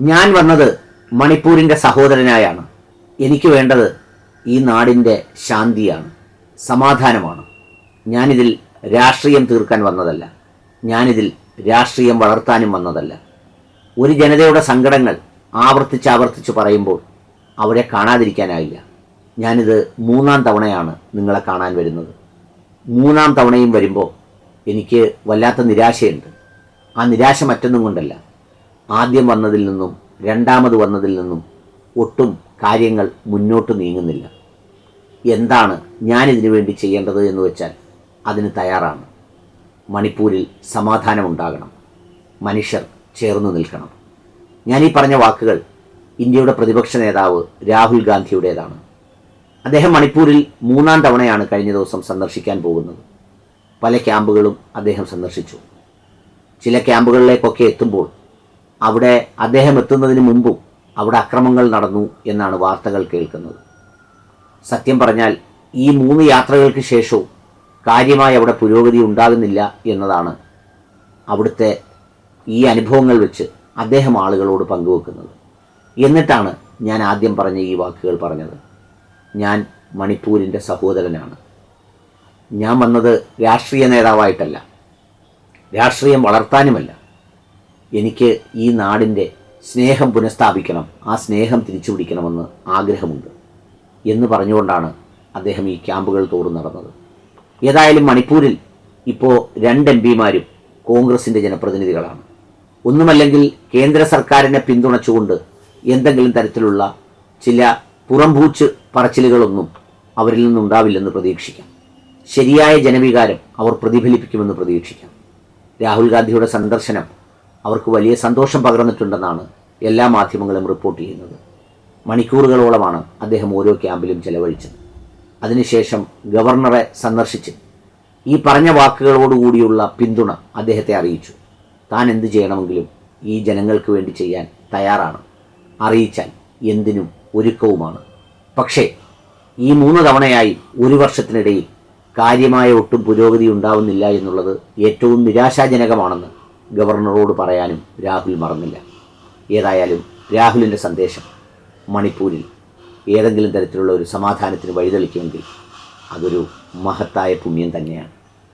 ഞാൻ വന്നത് മണിപ്പൂരിന്റെ സഹോദരനായാണ്. എനിക്ക് വേണ്ടത് ഈ നാടിന്റെ ശാന്തിയാണ് സമാധാനമാണ്. ഞാനിതിൽ രാഷ്ട്രീയം തീർക്കാൻ വന്നതല്ല. ഞാനിതിൽ രാഷ്ട്രീയം വളർത്താനും വന്നതല്ല. ഒരു ജനതയുടെ സങ്കടങ്ങൾ ആവർത്തിച്ചാവർത്തിച്ച് ആവർത്തിച്ച് പറയുമ്പോൾ അവരെ കാണാതിരിക്കാനായില്ല. ഞാനിത് മൂന്നാം തവണയാണ് നിങ്ങളെ കാണാൻ വരുന്നത്. മൂന്നാം തവണയും വരുമ്പോൾ എനിക്ക് വല്ലാത്ത നിരാശയുണ്ട്. ആ നിരാശ മറ്റൊന്നും കൊണ്ടല്ല. ആദ്യം വന്നതിൽ നിന്നും രണ്ടാമത് വന്നതിൽ നിന്നും ഒട്ടും കാര്യങ്ങൾ മുന്നോട്ട് നീങ്ങുന്നില്ല. എന്താണ് ഞാനിതിനു വേണ്ടി ചെയ്യേണ്ടത് എന്ന് വെച്ചാൽ അതിന് തയ്യാറാണ്. മണിപ്പൂരിൽ സമാധാനമുണ്ടാകണം. മനുഷ്യർ ചേർന്ന് നിൽക്കണം. ഞാൻ ഈ പറഞ്ഞ വാക്കുകൾ ഇന്ത്യയുടെ പ്രതിപക്ഷ നേതാവ് രാഹുൽ ഗാന്ധിയുടേതാണ്. അദ്ദേഹം മണിപ്പൂരിൽ മൂന്നാം തവണയാണ് കഴിഞ്ഞ ദിവസം സന്ദർശിക്കാൻ പോകുന്നത്. പല ക്യാമ്പുകളും അദ്ദേഹം സന്ദർശിച്ചു. ചില ക്യാമ്പുകളിലേക്കൊക്കെ എത്തുമ്പോൾ അവിടെ അദ്ദേഹം എത്തുന്നതിന് മുമ്പും അവിടെ അക്രമങ്ങൾ നടന്നു എന്നാണ് വാർത്തകൾ കേൾക്കുന്നത്. സത്യം പറഞ്ഞാൽ ഈ മൂന്ന് യാത്രകൾക്ക് ശേഷവും കാര്യമായി അവിടെ പുരോഗതി ഉണ്ടാകുന്നില്ല എന്നതാണ് അവിടുത്തെ ഈ അനുഭവങ്ങൾ വെച്ച് അദ്ദേഹം ആളുകളോട് പങ്കുവെക്കുന്നത്. എന്നിട്ടാണ് ഞാൻ ആദ്യം പറഞ്ഞ ഈ വാക്കുകൾ പറഞ്ഞത്. ഞാൻ മണിപ്പൂരിന്റെ സഹോദരനാണ്. ഞാൻ വന്നത് രാഷ്ട്രീയ നേതാവായിട്ടല്ല. രാഷ്ട്രീയം വളർത്താനുമല്ല. എനിക്ക് ഈ നാടിന്റെ സ്നേഹം പുനഃസ്ഥാപിക്കണം ആ സ്നേഹം തിരിച്ചു പിടിക്കണമെന്ന് ആഗ്രഹമുണ്ട് എന്ന് പറഞ്ഞുകൊണ്ടാണ് അദ്ദേഹം ഈ ക്യാമ്പുകൾ തോറും നടന്നത്. ഏതായാലും മണിപ്പൂരിൽ ഇപ്പോൾ രണ്ട് എം പിമാരും കോൺഗ്രസിന്റെ ജനപ്രതിനിധികളാണ്. ഒന്നുമല്ലെങ്കിൽ കേന്ദ്ര സർക്കാരിനെ പിന്തുണച്ചുകൊണ്ട് എന്തെങ്കിലും തരത്തിലുള്ള ചില പുറംപൂച്ച് പറച്ചിലുകളൊന്നും അവരിൽ നിന്നുണ്ടാവില്ലെന്ന് പ്രതീക്ഷിക്കാം. ശരിയായ ജനവികാരം അവർ പ്രതിഫലിപ്പിക്കുമെന്ന് പ്രതീക്ഷിക്കാം. രാഹുൽ ഗാന്ധിയുടെ സന്ദർശനം അവർക്ക് വലിയ സന്തോഷം പകർന്നിട്ടുണ്ടെന്നാണ് എല്ലാ മാധ്യമങ്ങളും റിപ്പോർട്ട് ചെയ്യുന്നത്. മണിക്കൂറുകളോളമാണ് അദ്ദേഹം ഓരോ ക്യാമ്പിലും ചെലവഴിച്ചത്. അതിനുശേഷം ഗവർണറെ സന്ദർശിച്ച് ഈ പറഞ്ഞ വാക്കുകളോടുകൂടിയുള്ള പിന്തുണ അദ്ദേഹത്തെ അറിയിച്ചു. താൻ എന്ത് ചെയ്യണമെങ്കിലും ഈ ജനങ്ങൾക്ക് വേണ്ടി ചെയ്യാൻ തയ്യാറാണ്. അറിയിച്ചാൽ എന്തിനും ഒരുക്കവുമാണ്. പക്ഷേ ഈ മൂന്ന് തവണയായി ഒരു വർഷത്തിനിടയിൽ കാര്യമായ ഒട്ടും പുരോഗതി ഉണ്ടാവുന്നില്ല എന്നുള്ളത് ഏറ്റവും നിരാശാജനകമാണെന്ന് ഗവർണറോട് പറയാനും രാഹുൽ മറന്നില്ല. ഏതായാലും രാഹുലിന്റെ സന്ദേശം മണിപ്പൂരിൽ ഏതെങ്കിലും തരത്തിലുള്ള ഒരു സമാധാനത്തിന് വഴിതെളിക്കുമെങ്കിൽ അതൊരു മഹത്തായ പുണ്യം തന്നെയാണ്.